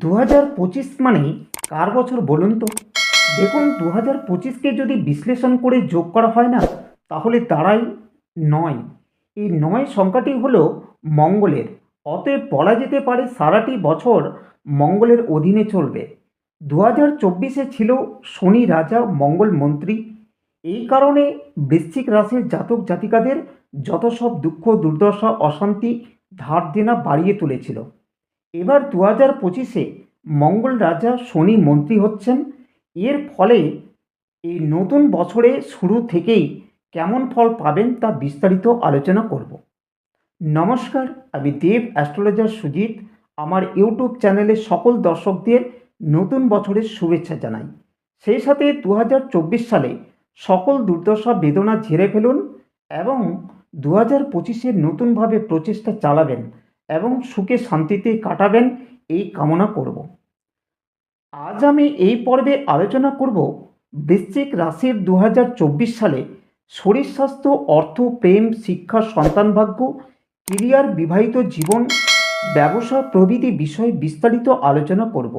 দু হাজার পঁচিশ মানেই কার বছর বলুন তো? দেখুন দু হাজার পঁচিশকে যদি বিশ্লেষণ করে যোগ করা হয় না, তাহলে দাঁড়ায় নয়। এই নয় সংখ্যাটি হলো মঙ্গলের। অতএব বলা যেতে পারে সারাটি বছর মঙ্গলের অধীনে চলবে। দু হাজার চব্বিশে ছিল শনি রাজা, মঙ্গল মন্ত্রী। এই কারণে বৃশ্চিক রাশির জাতক জাতিকাদের যত সব দুঃখ, দুর্দশা, অশান্তি ধার দেনা বাড়িয়ে তুলেছিল। এবার দু হাজার পঁচিশে মঙ্গল রাজা শনি মন্ত্রী হচ্ছেন। এর ফলে এই নতুন বছরে শুরু থেকেই কেমন ফল পাবেন তা বিস্তারিত আলোচনা করব। নমস্কার, আমি দেব অ্যাস্ট্রোলজার সুজিত। আমার ইউটিউব চ্যানেলে সকল দর্শকদের নতুন বছরের শুভেচ্ছা জানাই। সেই সাথে দু হাজার চব্বিশ সালে সকল দুর্দশা বেদনা ঝেড়ে ফেলুন এবং দু হাজার পঁচিশে নতুনভাবে প্রচেষ্টা চালাবেন। এবং সুখে শান্তিতে কাটাবেন, এই কামনা করব। আজ আমি এই পর্বে আলোচনা করব বৃশ্চিক রাশির দু হাজার চব্বিশ সালে শরীর স্বাস্থ্য, অর্থ, প্রেম, শিক্ষা, সন্তান ভাগ্য কেরিয়ার বিবাহিত জীবন, ব্যবসা প্রভৃতি বিষয়ে বিস্তারিত আলোচনা করব।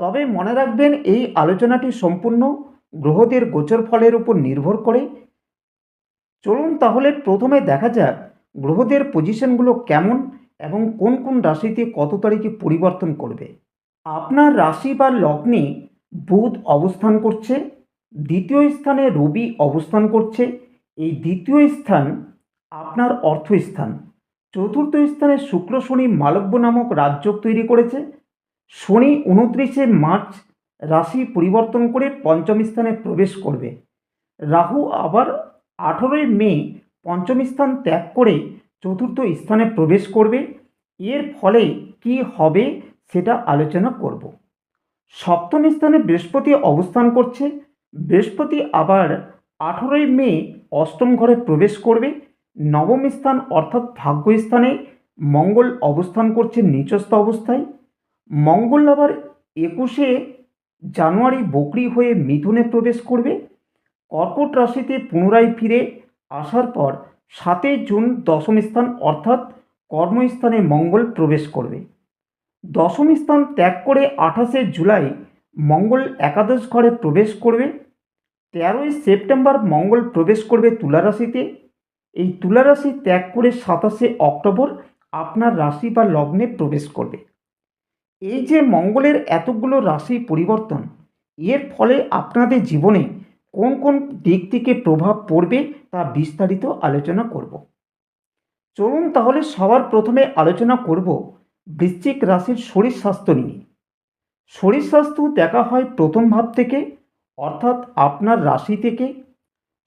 তবে মনে রাখবেন, এই আলোচনাটি সম্পূর্ণ গ্রহদের গোচর ফলের উপর নির্ভর করে। চলুন তাহলে প্রথমে দেখা যাক গ্রহদের পজিশনগুলো কেমন এবং কোন কোন রাশিতে কত তারিখে পরিবর্তন করবে? আপনার রাশি বা লগ্নে বুধ অবস্থান করছে, দ্বিতীয় স্থানে রবি অবস্থান করছে, এই দ্বিতীয় স্থান আপনার অর্থস্থান চতুর্থ স্থানে শুক্র, শনি, মালব্য নামক রাজযোগ তৈরি করেছে। শনি উনত্রিশে মার্চ রাশি পরিবর্তন করে পঞ্চম স্থানে প্রবেশ করবে। রাহু আবার আঠেরোই মে পঞ্চম স্থান ত্যাগ করে চতুর্থ স্থানে প্রবেশ করবে। এর ফলে কি হবে সেটা আলোচনা করব। সপ্তম স্থানে বৃহস্পতি অবস্থান করছে। বৃহস্পতি আবার আঠেরোই মে অষ্টম ঘরে প্রবেশ করবে। নবম স্থান অর্থাৎ ভাগ্যস্থানে মঙ্গল অবস্থান করছে নিচস্থ অবস্থায়। মঙ্গল আবার একুশে জানুয়ারি বকরি হয়ে মিথুনে প্রবেশ করবে। কর্কট রাশিতে পুনরায় ফিরে আসার পর সাতই জুন দশম স্থান অর্থাৎ কর্মস্থানে মঙ্গল প্রবেশ করবে। দশম স্থান ত্যাগ করে আঠাশে জুলাই মঙ্গল একাদশ ঘরে প্রবেশ করবে। তেরোই সেপ্টেম্বর মঙ্গল প্রবেশ করবে তুলা রাশিতে। এই তুলা রাশি ত্যাগ করে সাতাশে অক্টোবর আপনার রাশি বা লগ্নে প্রবেশ করবে। এই যে মঙ্গলের এতগুলো রাশি পরিবর্তন, এর ফলে আপনাদের জীবনে কোন কোন দিক থেকে প্রভাব পড়বে তা বিস্তারিত আলোচনা করব। চলুন তাহলে সবার প্রথমে আলোচনা করব বৃশ্চিক রাশির শরীর স্বাস্থ্য নিয়ে। শরীর স্বাস্থ্য দেখা হয় প্রথম ভাব থেকে, অর্থাৎ আপনার রাশি থেকে।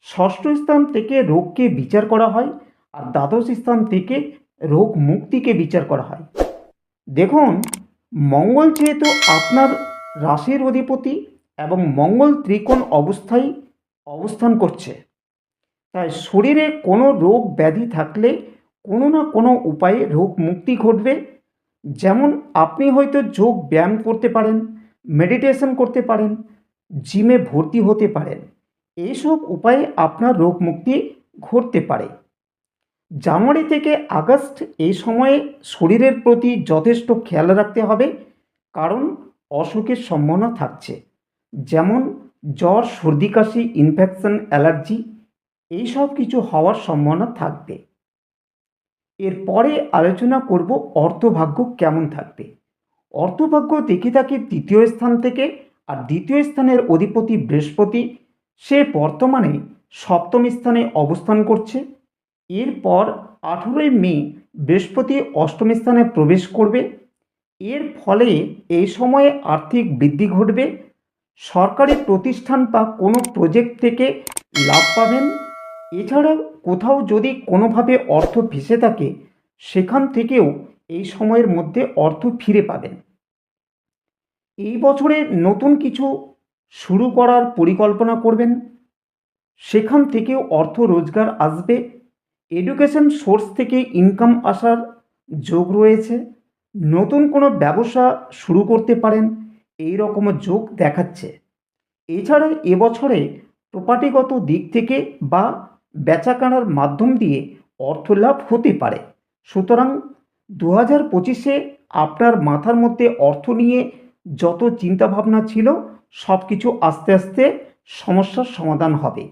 ষষ্ঠ স্থান থেকে রোগকে বিচার করা হয় আর দ্বাদশ স্থান থেকে রোগ মুক্তিকে বিচার করা হয়। দেখুন, মঙ্গল যেহেতু আপনার রাশির অধিপতি এবং মঙ্গল ত্রিকোণ অবস্থায় অবস্থান করছে। তাই শরীরে কোনো রোগ ব্যাধি থাকলে কোনো না কোনো উপায়ে রোগ মুক্তি ঘটবে। যেমন আপনি হয়তো যোগ ব্যায়াম করতে পারেন, মেডিটেশন করতে পারেন, জিমে ভর্তি হতে পারেন। এইসব উপায়ে আপনার রোগ মুক্তি ঘটতে পারে। জানুয়ারি থেকে আগস্ট এই সময়ে শরীরের প্রতি যথেষ্ট খেয়াল রাখতে হবে, কারণ অসুখের সম্ভাবনা থাকছে। যেমন জ্বর, সর্দি, কাশি ইনফেকশন অ্যালার্জি এইসব কিছু হওয়ার সম্ভাবনা থাকবে। এরপরে আলোচনা করব অর্থভাগ্য কেমন থাকবে। অর্থভাগ্য দেখে থাকে তৃতীয় স্থান থেকে আর দ্বিতীয় স্থানের অধিপতি বৃহস্পতি। সে বর্তমানে সপ্তম স্থানে অবস্থান করছে। এরপর আঠেরোই মে বৃহস্পতি অষ্টম স্থানে প্রবেশ করবে। এর ফলে এই সময়ে আর্থিক বৃদ্ধি ঘটবে। সরকারি প্রতিষ্ঠান বা কোনো প্রজেক্ট থেকে লাভ পাবেন? এছাড়া কোথাও যদি কোনোভাবে অর্থ ভেসে থাকে, সেখান থেকেও এই সময়ের মধ্যে অর্থ ফিরে পাবেন। এই বছরে নতুন কিছু শুরু করার পরিকল্পনা করবেন। সেখান থেকেও অর্থ রোজগার আসবে। এডুকেশন সোর্স থেকে ইনকাম আসার যোগ রয়েছে। নতুন কোনো ব্যবসা শুরু করতে পারেন। এই রকম যোগ দেখাচ্ছে। এছাড়া এবছরে প্রপার্টিগত দিক থেকে বা বেচাকেনার মাধ্যম দিয়ে অর্থ লাভ হতে পারে। সুতরাং দু হাজার পঁচিশে আপনার মাথার মধ্যে অর্থ নিয়ে যত চিন্তাভাবনা ছিল সব কিছু আস্তে আস্তে সমস্যার সমাধান হবে।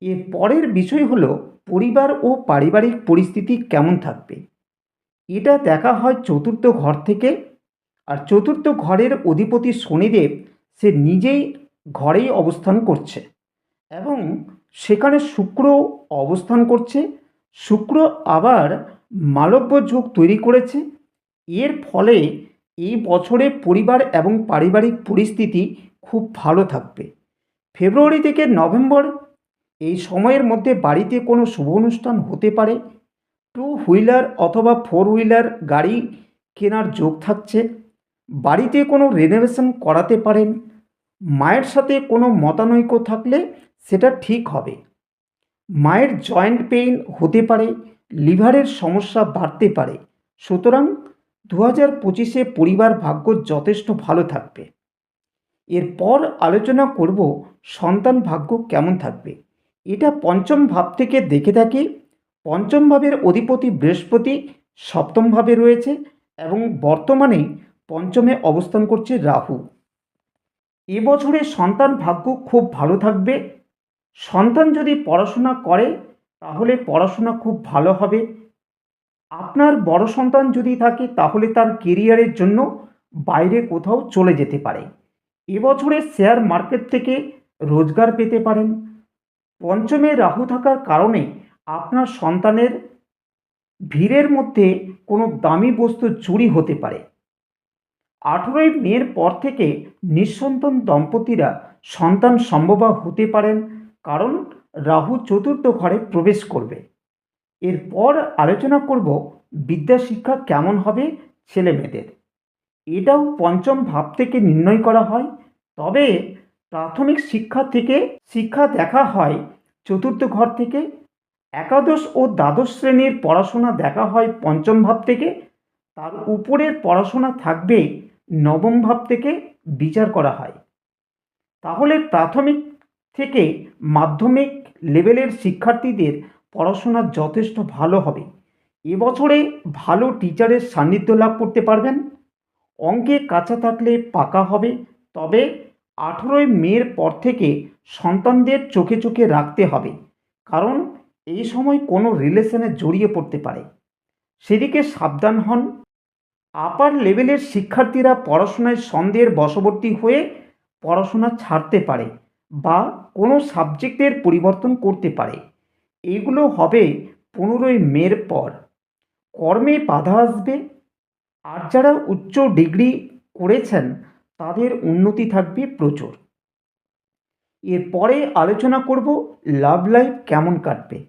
এর পরের বিষয় হলো পরিবার ও পারিবারিক পরিস্থিতি কেমন থাকবে? এটা দেখা হয় চতুর্থ ঘর থেকে আর চতুর্থ ঘরের অধিপতি শনিদেব সে নিজেই ঘরেই অবস্থান করছে এবং সেখানে শুক্র অবস্থান করছে। শুক্র আবার মালব্য যোগ তৈরি করেছে। এর ফলে এই বছরে পরিবার এবং পারিবারিক পরিস্থিতি খুব ভালো থাকবে। ফেব্রুয়ারি থেকে নভেম্বর এই সময়ের মধ্যে বাড়িতে কোনো শুভ অনুষ্ঠান হতে পারে। টু হুইলার অথবা ফোর হুইলার গাড়ি কেনার যোগ থাকছে। বাড়িতে কোনো রেনোভেশন করাতে পারেন, মায়ের সাথে কোনো মতানৈক্য থাকলে সেটা ঠিক হবে। মায়ের জয়েন্ট পেইন হতে পারে লিভারের সমস্যা বাড়তে পারে। সুতরাং দু হাজার পঁচিশে পরিবার ভাগ্য যথেষ্ট ভালো থাকবে। এরপর আলোচনা করব সন্তান ভাগ্য কেমন থাকবে। এটা পঞ্চম ভাব থেকে দেখে থাকি। পঞ্চম ভাবের অধিপতি বৃহস্পতি, সপ্তম ভাবে রয়েছে এবং বর্তমানে পঞ্চমে অবস্থান করছে রাহু। এবছরে সন্তান ভাগ্য খুব ভালো থাকবে। সন্তান যদি পড়াশোনা করে, তাহলে পড়াশোনা খুব ভালো হবে। আপনার বড় সন্তান যদি থাকে, তাহলে তার কেরিয়ারের জন্য বাইরে কোথাও চলে যেতে পারে। এবছরে শেয়ার মার্কেট থেকে রোজগার পেতে পারেন। পঞ্চমে রাহু থাকার কারণে আপনার সন্তানের ভিড়ের মধ্যে কোনো দামি বস্তু চুরি হতে পারে। আঠেরোই মের পর থেকে নিঃসন্তান দম্পতিরা সন্তান সম্ভবা হতে পারেন, কারণ রাহু চতুর্থ ঘরে প্রবেশ করবে। এরপর আলোচনা করব বিদ্যা শিক্ষা কেমন হবে ছেলে মেয়েদের। এটাও পঞ্চম ভাব থেকে নির্ণয় করা হয়। তবে প্রাথমিক শিক্ষা থেকে শিক্ষা দেখা হয় চতুর্থ ঘর থেকে। একাদশ ও দ্বাদশ শ্রেণির পড়াশোনা দেখা হয় পঞ্চম ভাব থেকে। তার উপরের পড়াশোনা থাকবে নবম ভাব থেকে বিচার করা হয়। তাহলে প্রাথমিক থেকে মাধ্যমিক লেভেলের শিক্ষার্থীদের পড়াশোনা যথেষ্ট ভালো হবে। এবছরে ভালো টিচারের সান্নিধ্য লাভ করতে পারবেন। অঙ্কে কাঁচা থাকলে পাকা হবে। তবে আঠেরোই মের পর থেকে সন্তানদের চোখে চোখে রাখতে হবে। কারণ এই সময় কোনো রিলেশনে জড়িয়ে পড়তে পারে। সেদিকে সাবধান হন আপার লেভেলের শিক্ষার্থীরা পড়াশোনায় সন্দেহের বশবর্তী হয়ে পড়াশোনা ছাড়তে পারে বা কোনো সাবজেক্টের পরিবর্তন করতে পারে। এইগুলো হবে পনেরোই মের পর। কর্মে বাধা আসবে। আর যারা উচ্চ ডিগ্রি করেছেন, তাদের উন্নতি থাকবে প্রচুর। এরপরে আলোচনা করব লাভ লাইফ কেমন কাটবে।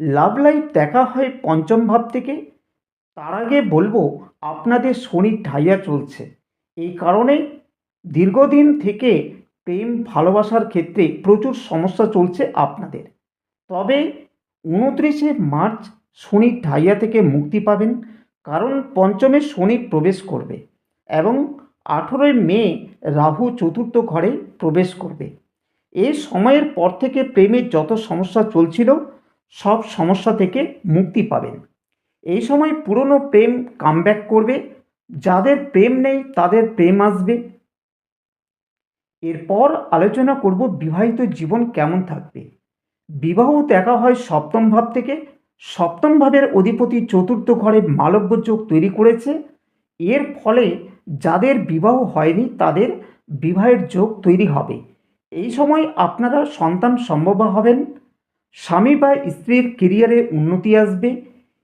লাভ লাইফ দেখা হয় পঞ্চম ভাব থেকে। তার আগে বলব, আপনাদের শনির ঢাইয়া চলছে। এই কারণে দীর্ঘদিন থেকে প্রেম, ভালোবাসার ক্ষেত্রে প্রচুর সমস্যা চলছে আপনাদের। তবে উনত্রিশে মার্চ শনির ঢাইয়া থেকে মুক্তি পাবেন, কারণ পঞ্চমে শনি প্রবেশ করবে এবং আঠেরোই মে রাহু চতুর্থ ঘরে প্রবেশ করবে। এই সময়ের পর থেকে প্রেমের যত সমস্যা চলছিল, সব সমস্যা থেকে মুক্তি পাবেন। এই সময় পুরনো প্রেম কামব্যাক করবে। যাদের প্রেম নেই, তাদের প্রেম আসবে। এরপর আলোচনা করব বিবাহিত জীবন কেমন থাকবে। বিবাহ দেখা হয় সপ্তম ভাব থেকে। সপ্তম ভাবের অধিপতি চতুর্থ ঘরে মালব্য যোগ তৈরি করেছে। এর ফলে যাদের বিবাহ হয়নি, তাদের বিবাহের যোগ তৈরি হবে। এই সময় আপনারা সন্তান সম্ভব হবেন। স্বামী বা স্ত্রীর কেরিয়ারে উন্নতি আসবে।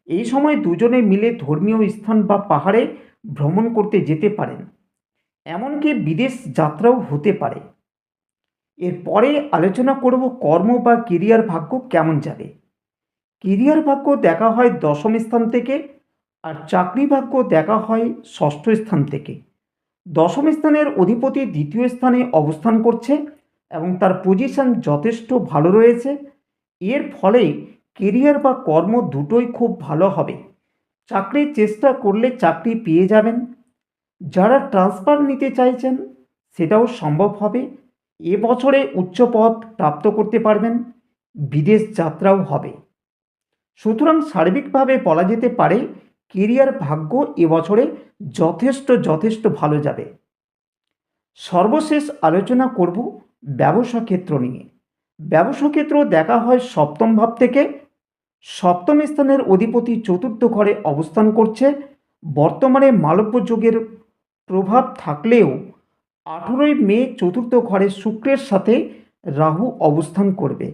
এই সময় দুজনে মিলে ধর্মীয় স্থান বা পাহাড়ে ভ্রমণ করতে যেতে পারেন। এমনকি বিদেশ যাত্রাও হতে পারে। এরপরে আলোচনা করব কর্ম বা কেরিয়ার ভাগ্য কেমন যাবে। কেরিয়ার ভাগ্য দেখা হয় দশম স্থান থেকে আর চাকরি ভাগ্য দেখা হয় ষষ্ঠ স্থান থেকে। দশম স্থানের অধিপতি দ্বিতীয় স্থানে অবস্থান করছে এবং তার পজিশন যথেষ্ট ভালো রয়েছে। এর ফলে কেরিয়ার বা কর্ম দুটোই খুব ভালো হবে। চাকরির চেষ্টা করলে চাকরি পেয়ে যাবেন। যারা ট্রান্সফার নিতে চাইছেন, সেটাও সম্ভব হবে। এবছরে উচ্চ পদ প্রাপ্ত করতে পারবেন, বিদেশ যাত্রাও হবে। সুতরাং সার্বিকভাবে বলা যেতে পারে, কেরিয়ার ভাগ্য এবছরে যথেষ্ট যথেষ্ট ভালো যাবে। সর্বশেষ আলোচনা করব ব্যবসা ক্ষেত্র নিয়ে। ব্যবসা ক্ষেত্র দেখা হয় সপ্তম ভাব থেকে সপ্তম স্থানের অধিপতি চতুর্থ ঘরে অবস্থান করছে। বর্তমানে মালব্য যোগের প্রভাব থাকলেও আঠেরোই মে চতুর্থ ঘরে শুক্রের সাথে রাহু অবস্থান করবে।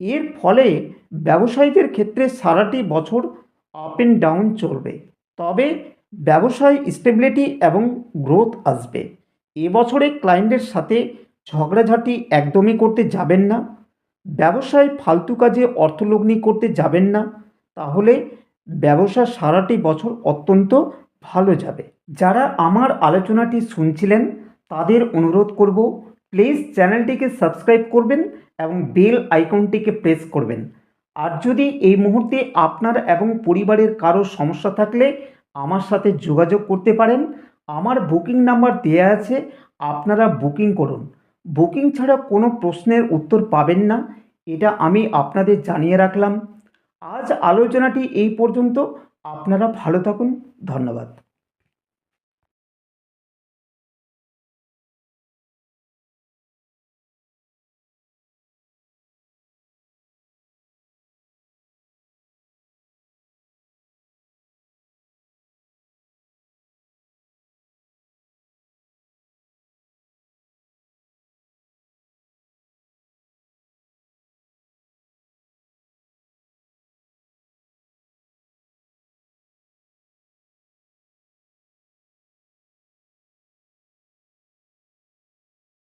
এর ফলে ব্যবসায়ীদের ক্ষেত্রে সারাটি বছর আপ অ্যান্ড ডাউন চলবে। তবে ব্যবসায় স্টেবিলিটি এবং গ্রোথ আসবে। এবছরে ক্লায়েন্টের সাথে ঝগড়াঝাটি একদমই করতে যাবেন না। ব্যবসায় ফালতু কাজে অর্থলগ্নি করতে যাবেন না, তাহলে ব্যবসা সারাটি বছর অত্যন্ত ভালো যাবে। যারা আমার আলোচনাটি শুনছিলেন, তাদের অনুরোধ করব প্লিজ চ্যানেলটিকে সাবস্ক্রাইব করবেন এবং বেল আইকনটিকে প্রেস করবেন। আর যদি এই মুহূর্তে আপনার এবং পরিবারের কারও সমস্যা থাকলে আমার সাথে যোগাযোগ করতে পারেন। আমার বুকিং নাম্বার দেওয়া আছে, আপনারা বুকিং করুন। বুকিং ছাড়া কোনো প্রশ্নের উত্তর পাবেন না, এটা আমি আপনাদের জানিয়ে রাখলাম। আজ আলোচনাটি এই পর্যন্ত। আপনারা ভালো থাকুন। ধন্যবাদ।